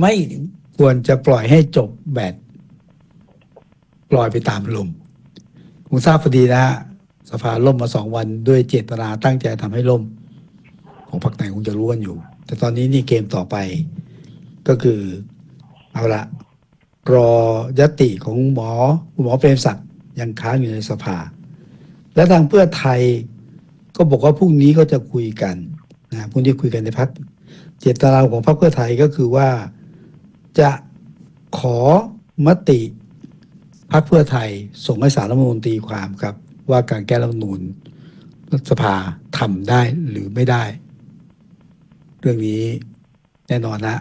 ไม่ควรจะปล่อยให้จบแบบปล่อยไปตามลมคงทราบพอดีนะฮะสภาล่มมาสองวันด้วยเจตนาตั้งใจทำให้ล่ม ของพรรคไหนคงจะรู้กันอยู่ แต่ตอนนี้นี่เกมต่อไปก็คือเอาละรอยติของหมอคุณหมอเปรมศักดิ์ยังค้างอยู่ในสภา และทางเพื่อไทยก็บอกว่าพรุ่งนี้ก็จะคุยกันนะพรุ่งนี้คุยกันในพักเจตนาของพรรคเพื่อไทยก็คือว่า จะขอมติพรรคเพื่อไทยส่งให้สารรัฐมนูญตีความครับ ว่าการแก้รัฐมนูญสภาทำได้หรือไม่ได้ เรื่องนี้แน่นอนนะ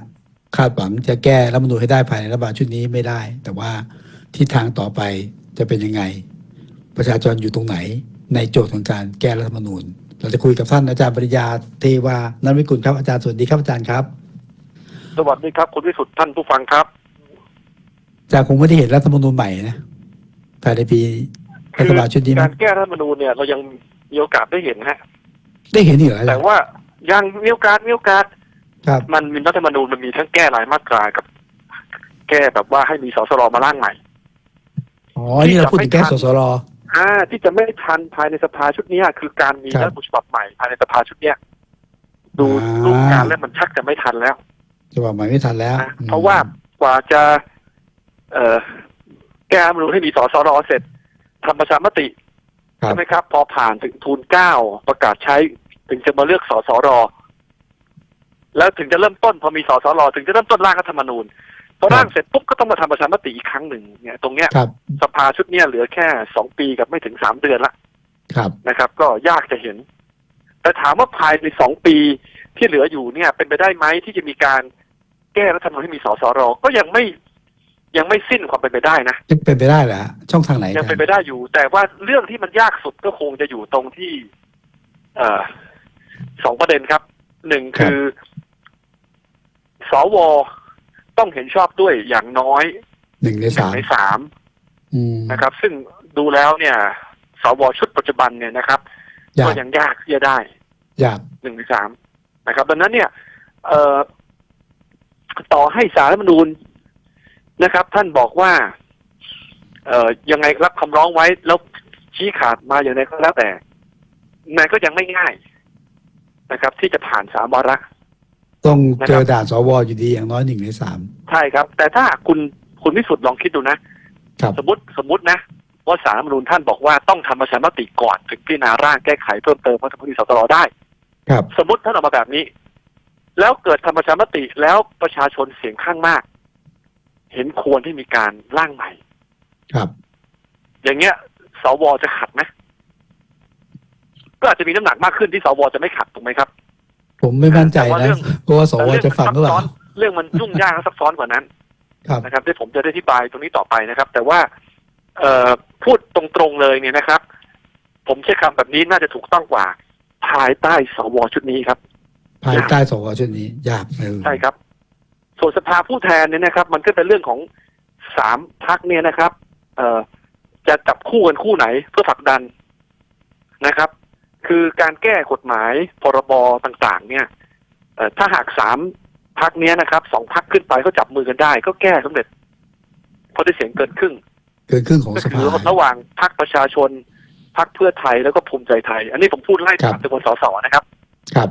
คาดหวังจะแก้รัฐมนูญให้ได้ภายในรัฐบาลชุดนี้ไม่ได้ แต่ว่าทิศทางต่อไปจะเป็นยังไง ประชาชนอยู่ตรงไหน ในโจทย์ของการแก้รัฐมนูญ เราจะคุยกับท่านอาจารย์ปริญญาเทวานันวิกุลครับอาจารย์สวัสดีครับอาจารย์ครับ สวัสดีครับ คุณวิสุทธ์ท่านผู้ฟังครับอาจารย์คงไม่ได้เห็นรัฐธรรมนูญใหม่นะภายในปีรัฐบาลชุดนี้กามั้รยแก้รัฐธรรมนูญเนี่ยเรายังมีโอกาสได้เห็นฮะ ได้เห็นอีกเหรออาจาแต่รย์ว่ายังมีโอกาสมีโอกาสครับ มันมีรัฐธรรมนูญมันมีทั้งแก้รายมาตรากับ แก้แบบว่าให้มีสสรมาร่างใหม่อ๋อนี่เราพูดถึงแก้สสรอ่าที่จะไม่ทันภายในสภาชุดเนี้ยคือการมีครับรัฐธรรมนูญฉบับใหม่ภายในสภาชุดเนี้ยดูอ่ารูปการแล้วมันชักจะไม่ทันแล้ว จะบอกใหม่ไม่ทันแล้วนะเพราะว่ากว่าจะ เอ่อแก้รัฐธรรมนูญให้มีสสรเสร็จทำประชามติครับใช่ไหมครับ พอผ่านถึงทูลเกล้าประกาศใช้ ถึงจะมาเลือกสสรแล้วถึงจะเริ่มต้นพอมีสสรถึงจะเริ่มต้นร่างรัฐธรรมนูญพอร่างเสร็จปุ๊บก็ต้องมาทำประชามติอีกครั้งหนึ่งเนี่ยตรงเนี้ยครับสภาชุดเนี้ยเหลือแค่สองปีกับไม่ถึงสามเดือนละครับนะครับ ก็ยากจะเห็น แต่ถามว่าภายในสองปีที่เหลืออยู่เนี่ย เป็นไปได้ไหมที่จะมีการ แก้รัฐธรรมนูญให้มีสสรก็ยังไม่ยังไม่สิ้นความเป็นไปได้นะจะเป็นไปได้เหรอฮะช่องทางไหนอายังจารเป็นย์ไปได้อยู่ แต่ว่าเรื่องที่มันยากสุดก็คงจะอยู่ตรงที่ เอ่อสองประเด็นครับหนึ่งคือสวต้องเห็นชอบด้วยอย่างน้อยหนึ่งในหนึ่สางมในสามอืมนะครับ ซึ่งดูแล้วเนี่ยสวชุดปัจจุบันเนี่ยนะครับยาก็กยังยากที่จะได้ ยากหนึ่งในสามนะครับ ดังนั้นเนี่ย เอ่อ ต่อให้สารรัฐธรรมนูญนะครับ ท่านบอกว่า เอ่อยังไงรับคำร้องไว้แล้วชี้ขาดมาอย่างไรก็แล้วแต่มันก็ยังไม่ง่ายนะครับ ที่จะผ่านสามวาระต้องเจอนะครับด่านสวอยู่ดีอย่างน้อยหนึ่งในสามใช่ครับ แต่ถ้าคุณคุณวิสุทธ์ลองคิดดูนะครับสมมติสมมตินะว่าสารรัฐธรรมนูญท่านบอกว่าต้องทำประชามติก่อนถึงพิจารณาร่างแก้ไขเพิ่มเติมเพราะจะพิจารณาสตรได้ ครับ สมมติท่านออกมาแบบนี้ แล้วเกิดทำประชามติแล้วประชาชนเสียงข้างมาก เห็นควรที่มีการร่างใหม่ ครับ อย่างเงี้ยสวจะขัดไหมก็อาจจะมีน้ำหนักมากขึ้นที่สวจะไม่ขัดถูกไหมครับ ผมไม่มั่นใจแต่ว่าเรื่นะองเพราะว่าสวแต่เรื่องจะฟังหรือเปล่ามันซับซ้อนเรื่องมันยุ่งยากและซับซ้อนกว่านั้นครับนะครับที่ผมจะได้อธิบายตรงนี้ต่อไปนะครับ แต่ว่าเอ่อพูดตรงๆเลยเนี่ยนะครับ ผมใช้คำแบบนี้น่าจะถูกต้องกว่า ภายใต้สวชุดนี้ครับ ภายใต้สวชุดนี้ยากเออใช่ครับ ส่วนสภาผู้แทนเนี่ยนะครับ มันก็เป็นเรื่องของสามพักเนี่ยนะครับ เอ่อจะจับคู่กันคู่ไหนเพื่อผลักดันนะครับ คือการแก้กฎหมายพรบต่าง ๆ เนี่ยเอ่อถ้าหากสามพักเนี้ยนะครับสองพักขึ้นไปเขาจับมือกันได้ ก็แก้สำเร็จเพราะได้เสียงเกินครึ่ง เกินครึ่งของก็สคืภาอระหว่างพรรคประชาชนพรรคเพื่อไทยแล้วก็ภูมิใจไทย อันนี้ผมพูดไล่ครัตามบจำนวนสสนะครับ ครับ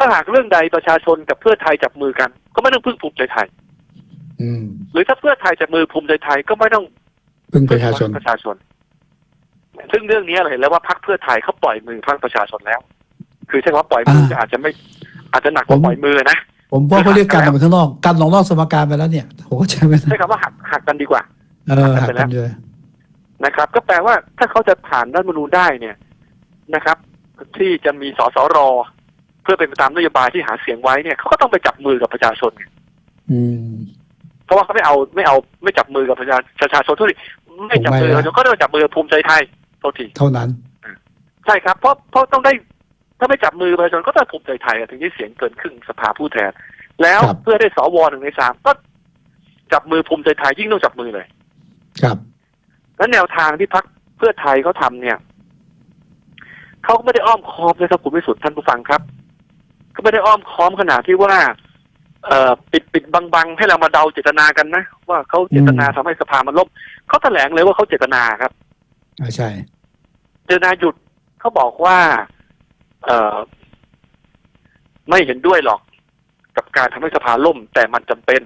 ถ้าหากเรื่องใดประชาชนกับเพื่อไทยจับมือกัน ก็ไม่ต้องพึ่งภูมิใจไทยอืมหรือถ้าเพื่อไทยจับมือภูมิใจไทยก็ไม่ต้องพึ่งประชาชนพึ่งประชาชน ซึ่งเรื่องนี้เราเห็นแล้วว่าพรรคเพื่อไทยเขาปล่อยมือพรรคประชาชนแล้ว คือใช่ว่าปล่อยมืออาอาจจะไม่อาจจะหนักกว่าผมปล่อยมือนะผมว่าเขาเรียกกันออกไปข้างนอกกันออกนอกสมการไปแล้วเนี่ยผมก็ใช้ไม่ได้ใช้คำว่าหักหักกันดีกว่าเออหัหักกไปแล้กัวนเลยนะครับ ก็แปลว่าถ้าเขาจะผ่านรัฐธรรมนูญได้เนี่ยนะครับ ที่จะมีสสร เพื่อเป็นไปตามนโยบายที่หาเสียงไว้เนี่ยเขาก็ต้องไปจับมือกับประชาชนไงอืมเพราะว่าเขาไม่เอาไม่เอาไม่จับมือกับประชาประชาชนทุกทีไม่จับมือผมไม่ประชาชนก็ต้องจับมือกับภูมิใจไทยโทษทีเท่านั้นใช่ครับเพราะเพราะต้องได้ถ้าไม่จับมือประชาชนก็ต้องภูมิใจไทยอะถึงได้เสียงเกินครึ่งสภาผู้แทน แล้วครับเพื่อได้สวหนึ่งในสามก็จับมือภูมิใจไทยยิ่งต้องจับมือเลย ครับ แล้วแนวทางที่พักเพื่อไทยเขาทำเนี่ยเขาก็ไม่ได้อ้อมค้อมเลยครับคุณวิสุทธ์ท่านผู้ฟังครับ ก็ไม่ได้อ้อมค้อมขนาดที่ว่า เอ่อปิดปิดบังบังๆให้เรามาเดาเจตนากันนะว่าเขาเจตนาทำให้สภามันล่มเขาแถลงเลยว่าเขาเจตนาครับอ่าใช่ เจตนาหยุดเขาบอกว่า เอ่อ ไม่เห็นด้วยหรอกกับการทำให้สภาล่ม แต่มันจำเป็น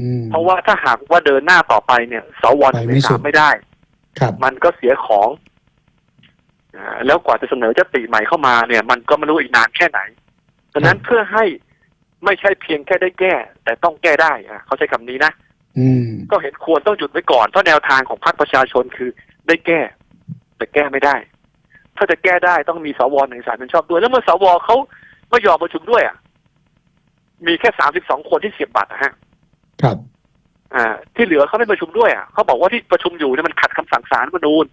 อืมเพราะว่าถ้าหากว่าเดินหน้าต่อไปเนี่ยสวหนึ่งไปในไม่สุสาดมไม่ได้ครับมันก็เสียของอ่าแล้วกว่าจะเสนอยติใหม่เข้ามาเนี่ย มันก็ไม่รู้อีกนานแค่ไหน ดังนั้นเพื่อให้ไม่ใช่เพียงแค่ได้แก้ แต่ต้องแก้ได้อะเขาใช้คำนี้นะอืมก็เห็นควรต้องหยุดไว้ก่อนเพราะแนวทางของพรรคประชาชนคือได้แก้ แต่แก้ไม่ได้ ถ้าจะแก้ได้ต้องมีสวหนึ่งสามเป็นชอบด้วย แล้วเมื่อสวเขาไม่ยอมประชุมด้วยอะ มีแค่สามสิบสองคนที่เสียบบัตรนะฮะ ครับ อ่า ที่เหลือเขาไม่ประชุมด้วยอะเขาบอกว่าที่ประชุมอยู่เนี่ยมันขัดคำสั่งศาลรัฐธรรมนูญ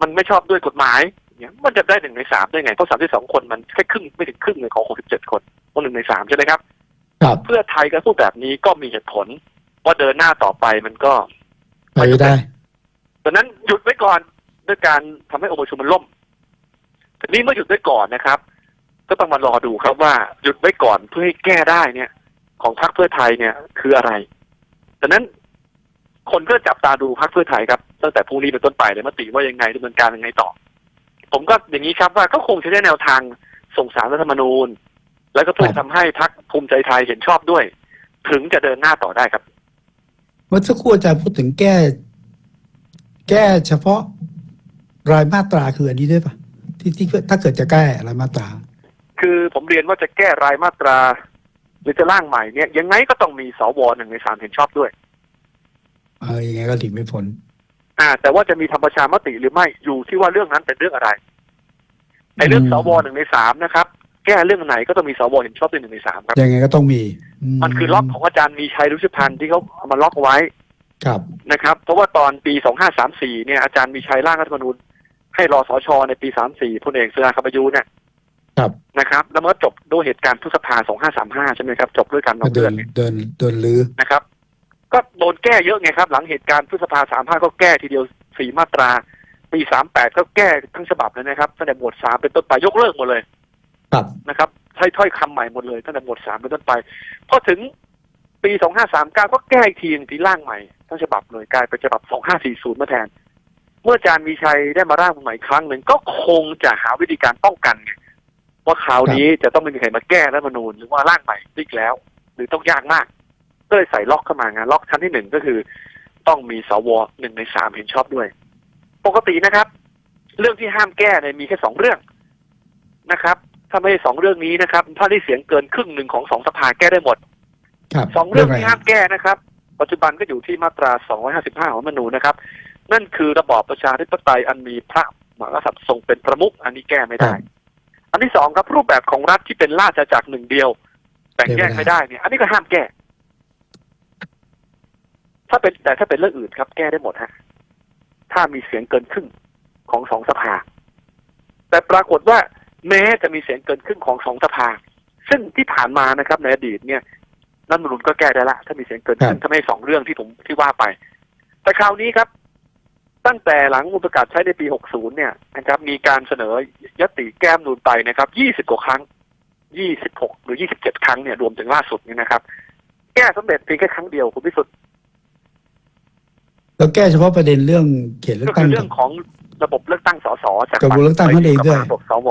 มันไม่ชอบด้วยกฎหมาย เนี่ยมันจะได้หนึ่งในสามได้ไง เพราะสามสิบสองคนมันแค่ครึ่งไม่ถึงครึ่งเลยของหกสิบเจ็ดคนคนหนึ่งในสามใช่ไหมครับ ครับเพื่อไทยก็พูดแบบนี้ก็มีเหตุผล ว่าเดินหน้าต่อไปมันก็ไปไม่ได้ดังนั้นหยุดไว้ก่อนด้วยการทำให้องค์ประชุมมันล่มทีนี้เมื่อหยุดไว้ก่อนนะครับ ก็ต้องมารอดูครับว่าหยุดไว้ก่อนเพื่อให้แก้ได้เนี่ย ของพรรคเพื่อไทยเนี่ยคืออะไรดังนั้นคนก็จับตาดูพรรคเพื่อไทยครับตั้งแต่พรุ่งนี้เป็นต้นไปเลยมติว่ายังไงดำเนินการยังไงต่อ ผมก็อย่างนี้ครับว่าก็คงจะได้แนวทางส่งสารรัฐธรรมนูญ แล้วก็เพื่อครับทำให้พรรคภูมิใจไทยเห็นชอบด้วย ถึงจะเดินหน้าต่อได้ครับเมื่อสักครู่อาจารย์พูดถึงแก้ แก้เฉพาะรายมาตราคืออันนี้ด้วยปะที่ที่ถ้าเกิดจะแก้รายมาตรา คือผมเรียนว่าจะแก้รายมาตรา หรือจะร่างใหม่เนี่ยยังไงก็ต้องมีสวหนึ่งในสามเห็นชอบด้วย เออยังไงก็หลีกไม่พ้น อ่า แต่ว่าจะมีทำประชามติหรือไม่อยู่ที่ว่าเรื่องนั้นเป็นเรื่องอะไรในเรื่องอืมสวหนึ่งในสามนะครับ แก้เรื่องไหนก็ต้องมีสวเห็นชอบด้วยหนึ่งในสามครับยังไงก็ต้องมี มันคือล็อกของอาจารย์มีชัยรุชิพันธ์ที่เขาเอามาล็อกไว้ครับนะครับ เพราะว่าตอนปีสองห้าสามสี่เนี่ยอาจารย์มีชัยร่างรัฐธรรมนูญให้รอสชในปีสามสี่พลเอกเสือคำประยูนเนี่ยครับนะครับ แล้วมันก็จบด้วยเหตุการณ์พฤษภาสองห้าสามห้าใช่ไหมครับ จบด้วยการนก็องเดิเลื่อนนเนี่ยเดินเดินลื้อนะครับ ก็โดนแก้เยอะไงครับ หลังเหตุการณ์พฤษภาสามห้าก็แก้ทีเดียวสี่มาตรา ปีสามแปดก็แก้ทั้งฉบับเลยนะครับตั้งแต่หมวดสามเป็นต้นไปยกเลิกหมดเลย ครับนะครับใช้ถ้อยคำใหม่หมดเลยตั้งแต่หมวดสามเป็นต้นไปพอถึงปีสองห้าสามเก้าก็แก้อีกทีหนึ่งทีร่างใหม่ทั้งฉบับเลยกลายเป็นฉบับสองห้าสี่ศูนย์มาแทน เมื่ออาจารย์มีชัยได้มาร่างใหม่อีกครั้งหนึ่งก็คงจะหาวิธีการป้องกันไงว่าคราวนี้จะต้องไม่มีใครมาแก้รัฐธรรมนูญหรือว่าร่างใหม่อีกแล้ว หรือต้องยากมาก ก็เลยใส่ล็อกเข้ามาไงล็อกชั้นที่หนึ่งก็คือ ต้องมีสวหนึ่งในสามเห็นชอบด้วย ปกตินะครับ เรื่องที่ห้ามแก้เนี่ยมีแค่สองเรื่องนะครับ ถ้าไม่ใช่สองเรื่องนี้นะครับ ถ้าได้เสียงเกินครึ่งหนึ่งของสองสภาแก้ได้หมดครับสองเรื่องะไที่ห้ามแก้นะครับ ปัจจุบันก็อยู่ที่มาตรา 255 ของรัฐธรรมนูญนะครับ นั่นคือระบอบประชาธิปไตยอันมีพระมหากษัตริย์ทรงเป็นประมุขอันนี้แก้ไม่ได้ อันที่สองครับรูปแบบของรัฐที่เป็นราชอาณาจักรหนึ่งเดียวแบ่งแยกไม่ได้เนี่ย อันนี้ก็ห้ามแก้ ถ้าเป็นแต่ถ้าเป็นเรื่องอื่นครับแก้ได้หมดฮะถ้ามีเสียงเกินครึ่งของสองสภา แต่ปรากฏว่าแม้จะมีเสียงเกินครึ่งของสองสภา ซึ่งที่ผ่านมานะครับ ในอดีตเนี่ยรัฐธรรมนูญก็แก้ได้ละ ถ้ามีเสียงเกินครึ่งถ้าไม่สองเรื่องที่ผมที่ว่าไป แต่คราวนี้ครับ ตั้งแต่หลังประกาศใช้ในปี 60 เนี่ยนะครับ มีการเสนอยติแก้มนูนไปนะครับ 20 กว่าครั้ง 26 หรือ 27 ครั้งเนี่ยรวมถึงล่าสุดเนี่ยนะครับ แก้สำเร็จเพียงแค่ครั้งเดียวคุณพิสุทธิ์ แล้วแก้เฉพาะประเด็นเรื่องเขตเลือก็กตั้คืง อเรื่องของระบบเลือกตั้งสสจากระบบเลือกตั้งนั่นเองด้วย ระบบสว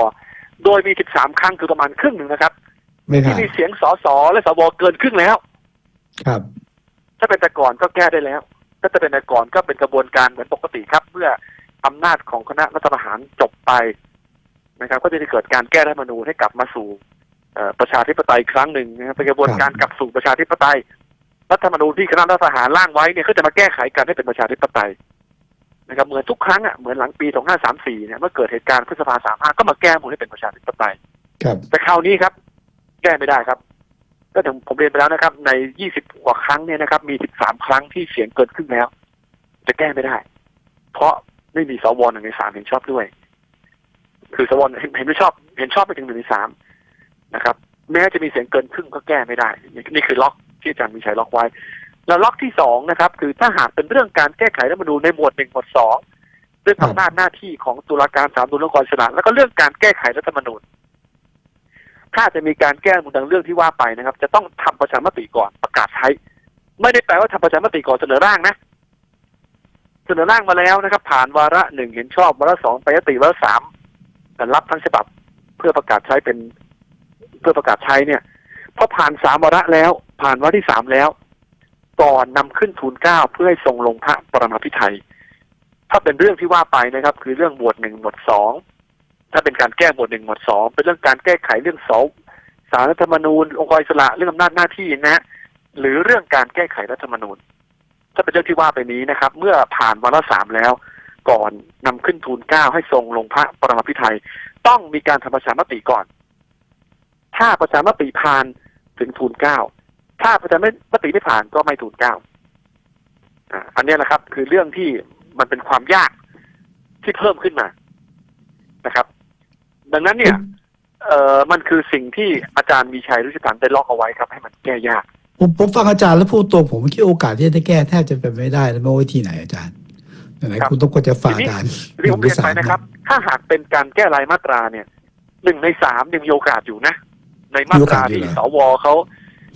โดยมี 13 ครั้งคือประมาณครึ่งหนึ่งนะครับ ไม่ที่ผ่านมีเสียงสสและสวเกินครึ่งแล้ว ครับ ถ้าเป็นแต่ก่อนก็แก้ได้แล้ว ถ้าจะเป็นแต่ก่อนก็เป็นกระบวนการเหมือนปกติครับ เมื่ออำนาจของคณะรัฐประหารจบไปนะครับ ก็จะได้เกิดการแก้รัฐธรรมนูญให้กลับมาสู่เอ่อประชาธิปไตยอีกครั้งหนึ่งนะครับเป็นกระบวนการกลับสู่ประชาธิปไตย รัฐธรรมนูญที่คณะรัฐประหารร่างไว้เนี่ยก็จะมาแก้ไขกันให้เป็นประชาธิปไตยนะครับเหมือนทุกครั้งอะเหมือนหลังปี 2534 เนี่ยเมื่อเกิดเหตุการณ์พฤษภา 35 ก็มาแก้หมดให้เป็นประชาธิปไตยครับแต่คราวนี้ครับ แก้ไม่ได้ครับ ก็ถึงผมเรียนไปแล้วนะครับ ใน 20 กว่าครั้งเนี่ยนะครับ มี 13 ครั้งที่เสียงเกินครึ่งแล้ว จะแก้ไม่ได้ เพราะไม่มีสวหนึ่งในสามเห็นชอบด้วย คือสวเห็นเห็นไม่ชอบ เห็นชอบไปถึงหนึ่งในสามนะครับ แม้จะมีเสียงเกินครึ่งก็แก้ไม่ได้ นี่นี่คือล็อก ที่อาจารย์มีชัยล็อกไว้ แล้วล็อกที่สองนะครับ คือถ้าหากเป็นเรื่องการแก้ไขรัฐธรรมนูญในหมวดหนึ่งหมวดสองเรื่องอำนาจหน้าที่ของตุลาการสามตุลาการศาลแล้วก็เรื่องการแก้ไขรัฐธรรมนูญถ้าจะมีการแก้มุนดังเรื่องที่ว่าไปนะครับ จะต้องทำประชามติก่อนประกาศใช้ ไม่ได้แปลว่าทำประชามติก่อนเสนอร่างนะเสนอร่างมาแล้วนะครับ ผ่านวาระหนึ่งเห็นชอบวาระสองไปยติวาระสามรับทั้งฉบับ เพื่อประกาศใช้เป็น เพื่อประกาศใช้เนี่ย พอผ่านสามวาระแล้ว ผ่านวาระที่สามแล้ว ก่อนนำขึ้นทูลเก้าเพื่อให้ทรงลงพระปรมาภิไธยถ้าเป็นเรื่องที่ว่าไปนะครับ คือเรื่องหมวดหนึ่งหมวดสองถ้าเป็นการแก้หมวดหนึ่งหมวดสองเป็นเรื่องการแก้ไขเรื่องสองสารรัฐธรรมนูญ องค์กรอิสระเรื่องอำนาจหน้าที่นะ หรือเรื่องการแก้ไขรัฐธรรมนูญ ถ้าเป็นเรื่องที่ว่าไปนี้นะครับ เมื่อผ่านวาระสามแล้ว ก่อนนำขึ้นทูลเก้าให้ทรงลงพระปรมาภิไธยต้องมีการทำประชามติก่อน ถ้าประชามติผ่าน ถึงทูลเกล้าถ้าประชามติไม่ผ่านก็ไม่ทูลเกล้าอ่าอันเนี้ยนะครับ คือเรื่องที่มันเป็นความยากที่เพิ่มขึ้นมานะครับ ดังนั้นเนี่ย เอ่อมันคือสิ่งที่อาจารย์มีชัยรุชิพันธ์ได้ล็อกเอาไว้ครับ ให้มันแก้ยาก ผมผมฟังอาจารย์แล้วพูดตรงผมคิดโอกาสที่จะได้แก้แทบจะเป็นไม่ได้แล้วไม่ว่าวิธีไหนอาจารย์ไหนครับๆคุณต้องก็จะฝ่าด่านที่ผมเรียนไปนะครับ ถ้าหากเป็นการแก้รายมาตราเนี่ยหนึ่งในสามยังมีโอกาสอยู่นะ ในมาตราที่สวเขา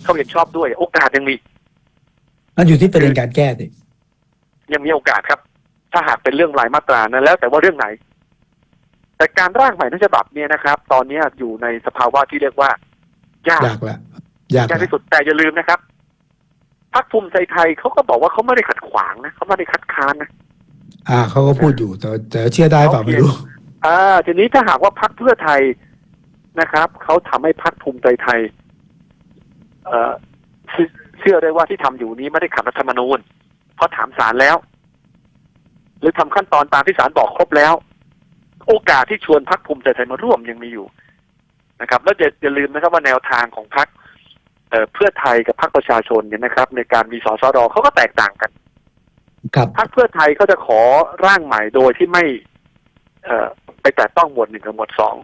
เขาเห็นชอบด้วย โอกาสยังมีนั่นอยู่ที่ประเด็นการแก้สิยังมีโอกาสครับ ถ้าหากเป็นเรื่องรายมาตรานั้นแล้ว แต่ว่าเรื่องไหน แต่การร่างใหม่ทั้งฉบับเนี่ยนะครับ ตอนนี้อยู่ในสภาวะที่เรียกว่ายากยากละยากยากละที่สุดแต่อย่าลืมนะครับพรรคภูมิใจไทยเขาก็บอกว่าเขาไม่ได้ขัดขวางนะเขาไม่ได้คัดค้านนะอ่าเขาก็พูดอยู่แต่แต่เชื่อได้เปล่าไม่รู้ อ่า ทีนี้ถ้าหากว่าพรรคเพื่อไทย นะครับเขาทำให้พรรคภูมิใจไทยเอ่อเชื่อเชื่อได้ว่าที่ทำอยู่นี้ไม่ได้ขัดรัฐธรรมนูญเพราะถามศาลแล้ว หรือทำขั้นตอนตามที่ศาลบอกครบแล้ว โอกาสที่ชวนพรรคภูมิใจไทยมาร่วมยังมีอยู่นะครับ แล้วอย่าอย่าลืมนะครับว่าแนวทางของพรรคเอ่อเพื่อไทยกับพรรคประชาชนเนี่ยนะครับ ในการมีสสรเขาก็แตกต่างกันครับพรรคเพื่อไทยเขาจะขอร่างใหม่โดยที่ไม่ เอ่อไปแตะต้องหมวดหนึ่งกับหมวดสอง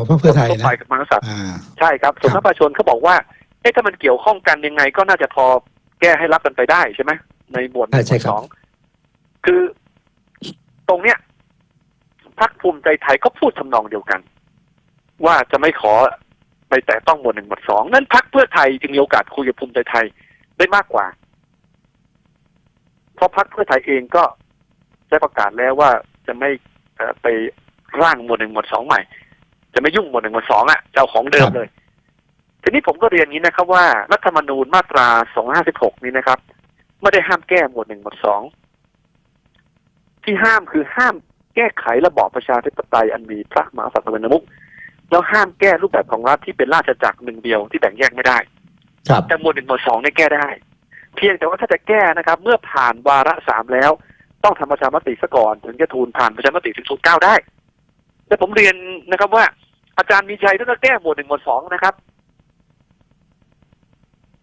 ของพรรคเพื่อไทยทั่วนะไปกับมหากษัตริย์อ่าใช่ครับส่วนคพรัรบรคประชาชนเขาบอกว่าเอ๊ะถ้ามันเกี่ยวข้องกันยังไงก็น่าจะพอแก้ให้รับกันไปได้ใช่ไหมในหมวดหนึ่งหมใช่วดครัสบองคือตรงเนี้ยพรรคภูมิใจไทยก็พูดทำนองเดียวกัน ว่าจะไม่ขอไปแตะต้องหมวดหนึ่งหมวดสองนั้นพรรคเพื่อไทยจึงมีโอกาสคุยกับภูมิใจไทยได้มากกว่า เพราะพรรคเพื่อไทยเองก็ได้ประกาศแล้วว่าจะไม่เอ่อไปร่างหมวดหนึ่งหมวดสองใหม่ จะไม่ยุ่งหมวดหนึ่งหมวดสองอะจะเอาของเดิมเลย ทีนี้ผมก็เรียนอย่างนี้นะครับ ว่ารัฐธรรมนูญมาตรา256นี้นะครับไม่ได้ห้ามแก้หมวดหนึ่งหมวดสองที่ห้ามคือห้ามแก้ไขระบอบประชาธิปไตยอันมีพระมหากษัตริย์เป็นประมุขแล้วห้ามแก้รูปแบบของรัฐที่เป็นราชจักรหนึ่งเดียวที่แบ่งแยกไม่ได้ครับแต่หมวดหนึ่งหมวดสองเนี่ยแก้ได้ เพียงแต่ว่าถ้าจะแก้นะครับ เมื่อผ่านวาระสามแล้ว ต้องทำประชามติซะก่อนถึงจะทูลผ่านประชามติถึงทูลเก้าได้แต่ผมเรียนนะครับว่า อาจารย์มีชัยท่านก็แก้หมวดหนึ่งหมวดสองนะครับ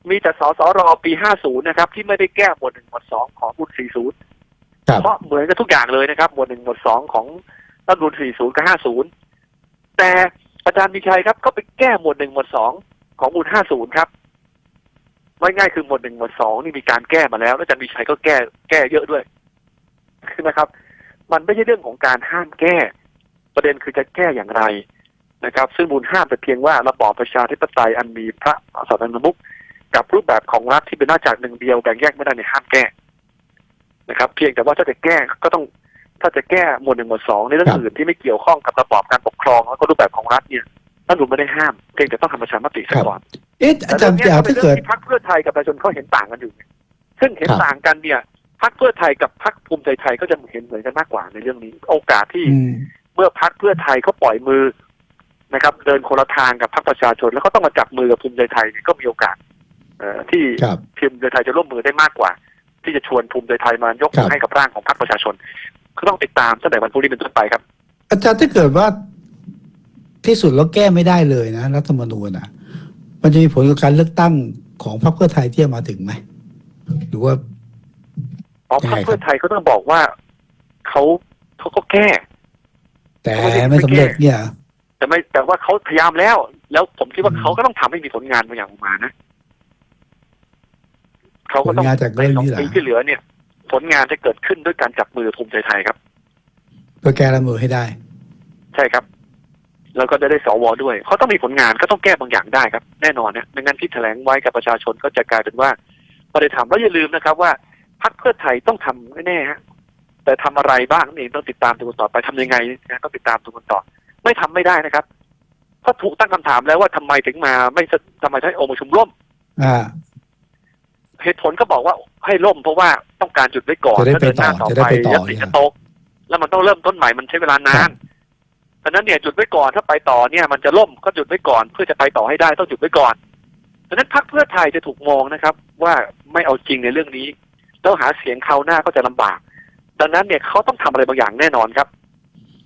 มีแต่สสรปี50นะครับ ที่ไม่ได้แก้หมวดหนึ่งหมวดสองของรุ่น40ครับเพราะเหมือนกันทุกอย่างเลยนะครับ หมวดหนึ่งหมวดสองของรัฐธรรมนูล40กับ50แต่อาจารย์มีชัยครับก็ไปแก้หมวดหนึ่งหมวดสองของมูล50ครับไม่ง่ายคือหมวดหนึ่งหมวดสองนี่มีการแก้มาแล้วแล้วอาจารย์มีชัยก็แก้แก้เยอะด้วยนะครับ มันไม่ใช่เรื่องของการห้ามแก้ ประเด็นคือจะแก้อย่างไร นะครับ ซึ่งมูลห้ามแต่เพียงว่าระบอบประชาธิปไตยอันมีพระมหากษัตริย์เป็นประมุขกับรูปแบบของรัฐที่เป็นหน้าจากรหนึ่งเดียวแบ่งแยกไม่ได้ในยห้ามแก้นะครับ เพียงแต่ว่าถ้าจะแก้ก็ต้องถ้าจะแก้หมวดหนึ่งหมวดสองในเรื่องครับอื่นที่ไม่เกี่ยวข้องกับระบอบการปกครองแล้วก็รูปแบบของรัฐเนี่ยรัฐธรรมนูญไม่ได้ห้ามเพียงแต่ต้องทำประชามติซะก่อนเอ๊ะอาจารย์แต่จะเรื่องถ้านี้ก็เป็นเกิเรื่อดงที่พรรคเพื่อไทยกับประชาชนเขาเห็นต่างกันอยู่ไงซึ่งเห็นครับต่างกันเนี่ยพรรคเพื่อไทยกับพรรคภูมิใจไทยก็จะเห็นเหมือนกันมากกว่าในเรื่องนี้ โอกาสที่อืมเมื่อพรรคเพื่อไทยเขาปล่อยมือ นะครับ เดินคนละทางกับพรรคประชาชน แล้วเขาต้องมาจับมือกับภูมิใจไทยเนี่ยก็มีโอกาสเอ่อที่ครับภูมิใจไทยจะร่วมมือได้มากกว่า ที่จะชวนภูมิใจไทยมายกครับให้กับร่างของพรรคประชาชนก็ต้องติดตามตั้งแต่วันพรุ่งนี้เป็นต้นไปครับ อาจารย์ถ้าเกิดว่าที่สุดแล้วแก้ไม่ได้เลยนะรัฐธรรมนูญอะมันจะมีผลกับการเลือกตั้งของพรรคเพื่อไทยที่จะมาถึงไหมหรือว่าอ๋อยังพรไงรคครับเพื่อไทยก็ต้องบอกว่าเขาเขาก็แก้ แต่ไม่ได้ไม่สำเร็จเนี่ย แต่ไม่แต่ว่าเขาพยายามแล้ว แล้วผมคิดว่าเขาก็ต้องทำให้มีผลงานบางอย่างออกมานะเขาผก็ลต้องงานจากในเรื่องสองนี้แหละปีที่เหลือเนี่ย ผลงานจะเกิดขึ้นด้วยการจับมือภูมิใจไทยครับเพื่อแก้รัฐธรรมนูญให้ได้ ใช่ครับ แล้วก็จะได้สวด้วยเขาต้องมีผลงานก็ต้องแก้บางอย่างได้ครับ แน่นอนนะไม่งั้นที่แถลงไว้กับประชาชนก็จะกลายเป็นว่าไม่ได้ทำแล้วอย่าลืมนะครับ ว่าพรรคเพื่อไทยต้องทำแน่ๆฮะแต่ทำอะไรบ้างนี่ต้องติดตามดูกันต่อไปทำยังไงนะต้องติดตามดูกันต่อ ไม่ทำไม่ได้นะครับเพราะถูกตั้งคำถามแล้วว่าทำไมถึงมาไม่สทำไมถึงให้องค์ประชุมล่มอ่าเหตุผลก็บอกว่าให้ล่มเพราะว่าต้องการหยุดไว้ก่อนจะได้แล้วเดินหน้าไปต่ต่ออจะได้ไปไปต่อยัตติจะตก แล้วมันต้องเริ่มต้นใหม่มันใช้เวลานานดังนั้นเนี่ยหยุดไว้ก่อนถ้าไปต่อเนี่ย มันจะล่มก็หยุดไว้ก่อน เพื่อจะไปต่อให้ได้ต้องหยุดไว้ก่อนดังนั้นพรรคเพื่อไทยจะถูกมองนะครับ ว่าไม่เอาจริงในเรื่องนี้แล้วหาเสียงคราวหน้าก็จะลำบาก ดังนั้นเนี่ยเขาต้องทำอะไรบางอย่างแน่นอนครับ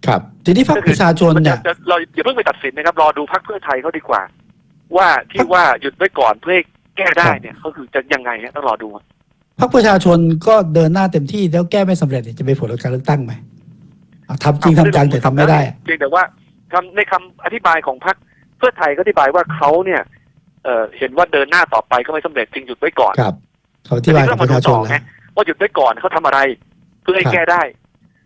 ครับ ทีนี้พรรคประชาชนมัเนี่ยจะเราอย่าเพิ่งไปตัดสินนะครับ รอดูพรรคเพื่อไทยเขาดีกว่า ว่าที่ว่าหยุดไว้ก่อนเพื่อให้แก้ได้เนี่ยเขาคือจะยังไงฮะต้องรอดูพรรคประชาชนก็เดินหน้าเต็มที่แล้วแก้ไม่สำเร็จเนี่ยจะมีผลกับการเลือกตั้งไหมอะทำจริงทำจังแต่ทำไม่ได้อะเพียงแต่ว่าคำในคำอธิบายของพรรคเพื่อไทยก็อธิบายว่าเขาเนี่ยเอ่อเห็นว่าเดินหน้าต่อไปก็ไม่สำเร็จจึงหยุดไว้ก่อนครับเขาที่บายกับประชาชนแล้วว่าหยุดไว้ก่อนเขาทำอะไร เพื่อให้ครับแก้ได้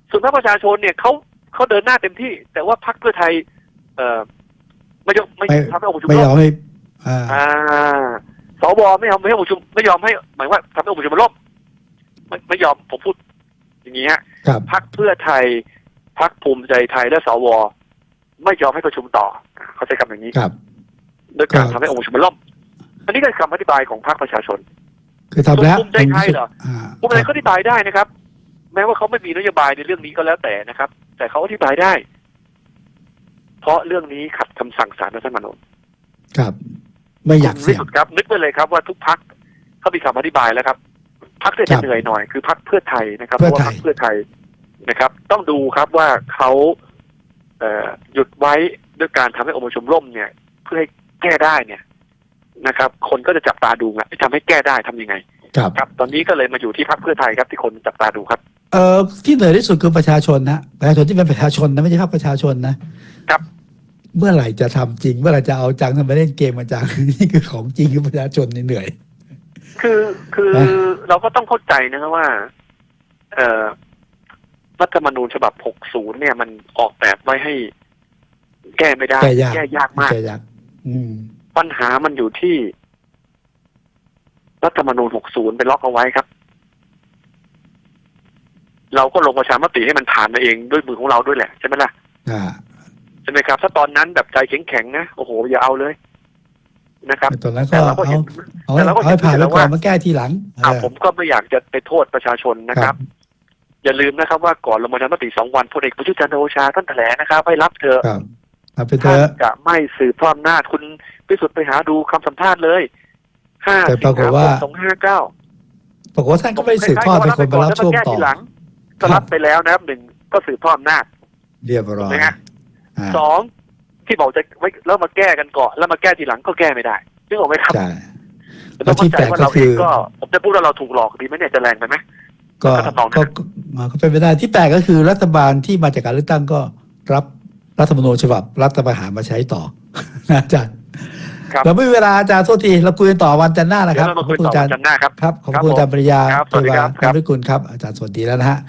ส่วนพรรคประชาชนเนี่ยเขา เขาเดินหน้าเต็มที่ แต่ว่าพรรคเพื่อไทย เอ่อไม่ยอมไม่ไม่ทำให้องค์ประชุมไม่ล่ยอมมให้อ่าอ่าสวไม่ยอมไม่ให้องค์ประชุมไม่ยอมให้หมายว่าทำให้องค์ประชุมมันล่มไม่ไม่ยอมผมพูด อย่างนี้ฮะครับพักเพื่อไทยพักภูมิใจไทยและสวไม่ยอมให้ประชุมต่อ เขาใช้คำอย่างนี้ครับ โดยการครับ ทำให้องค์ประชุมมันล่ม อันนี้ก็คือคำอธิบายของพรรคประชาชน คือทำแล้วภูมิใจไทยเหรอ อ่าภูมิใจไทยก็อธิบายได้นะครับ แม้ว่าเขาไม่มีนโยบายในเรื่องนี้ก็แล้วแต่นะครับ แต่เขาอธิบายได้ เพราะเรื่องนี้ขัดคำสั่งศาลรัฐธรรมนูญครับ ไม่อยากที่เสี่ยงสุดครับ นึกไปเลยครับว่าทุกพักเขามีคำอธิบายแล้วครับพักที่ครัจะบเหนื่อยหน่อยคือพักเพื่อไทยนะครับเพื่เพอราะว่าไทยพักเพื่อไทยนะครับ ต้องดูครับว่าเขาเอ่อหยุดไว้ด้วยการทำให้องค์ประชุมล่มเนี่ย เพื่อให้แก้ได้เนี่ยนะครับ คนก็จะจับตาดูนะที่ทำให้แก้ได้ทำยังไงครับครับ ตอนนี้ก็เลยมาอยู่ที่พักเพื่อไทยครับที่คนจับตาดูครับ เอ่อที่เหนื่อยที่สุดคือประชาชนนะประชาชนที่เป็นประชาชนนะไม่ใช่ภาคประชาชนนะครับ เมื่อไหร่จะทำจริง เมื่อไหร่จะเอาจังทำไมเล่นเกมมาจังนี่คือของจริงคือประชาชนนี่เหนื่อย คือคือนะเราก็ต้องเข้าใจนะครับว่า เอ่อรัฐธรรมนูญฉบับ 60 เนี่ย มันออกแบบไว้ให้ แก้ไม่ได้ แก้ยากแก้ยากมากแก้ยากอืมปัญหามันอยู่ที่รัฐธรรมนูญ 60 ไปล็อกเอาไว้ครับ เราก็ลงประชามติให้มันผ่านมาเองด้วยมือของเราด้วยแหละใช่ไหมล่ะอ่าใช่ไหมครับ ถ้าตอนนั้นแบบใจแข็งๆนะโอ้โหอย่าเอาเลยนะครับตอนนั้นก็แต่เราก็เอาเห็นเอาแต่เราก็เอาให้ผ่านเห็ไปนก่อนว่ามาแก้ทีหลังอ่าเออผมก็ไม่อยากจะไปโทษประชาชนนะครับ อย่าลืมนะครับว่าก่อนลงประชามติสองวันพลเอกประยุทธ์จันทร์โอชาท่านแถลงนะครับให้รับเถอะครับเอาไปเถท่านอะจะไม่สืบทอดอำนาจคุณพิสุทธิ์ไปหาดูคำสัมภาษณ์เลยห้าแต่สิปรางกฏหาคว่ามสองห้าเก้าปรากฏว่าท่านก็ไม่สืบทอดเป็นคนมารับช่วงต่อหลัง ก็รับไปแล้วนะครับหนึ่งก็สืบทอดอำนาจเรียบร้อยถูกไหมฮะอ่าสองที่บอกจะไว้แล้วมาแก้กันก่อนแล้วมาแก้ทีหลังก็แก้ไม่ได้นึกออกไหมครับใช่แต่ต้องเข้าใจว่าแล้วที่แปลกก็เราคืเอองก็ผมจะพูดว่าเราถูกหลอกดีไหมเนี่ยจะแรงไปไหมก็ก็ทำนองนั้นก็ก็มาก็เป็นไปได้ที่แปลกก็คือรัฐบาลที่มาจากการเลือกตั้งก็รับรัฐธรรมนูญฉบับรัฐประหารมาใช้ต่อนะอาจารย์ครับเราไม่มีเวลาอาจารย์โทษทีเราคุยกันต่อวันจันทร์หน้านะคเดี๋ยรับวเราขอบมาคุยคุณต่ออาจารย์กันหน้าครับครับขอบครับคุณอาจารย์ปริยาครับสวัสดีครับเทวาคุณครับอาจารย์สวัสดีแล้วนะฮะ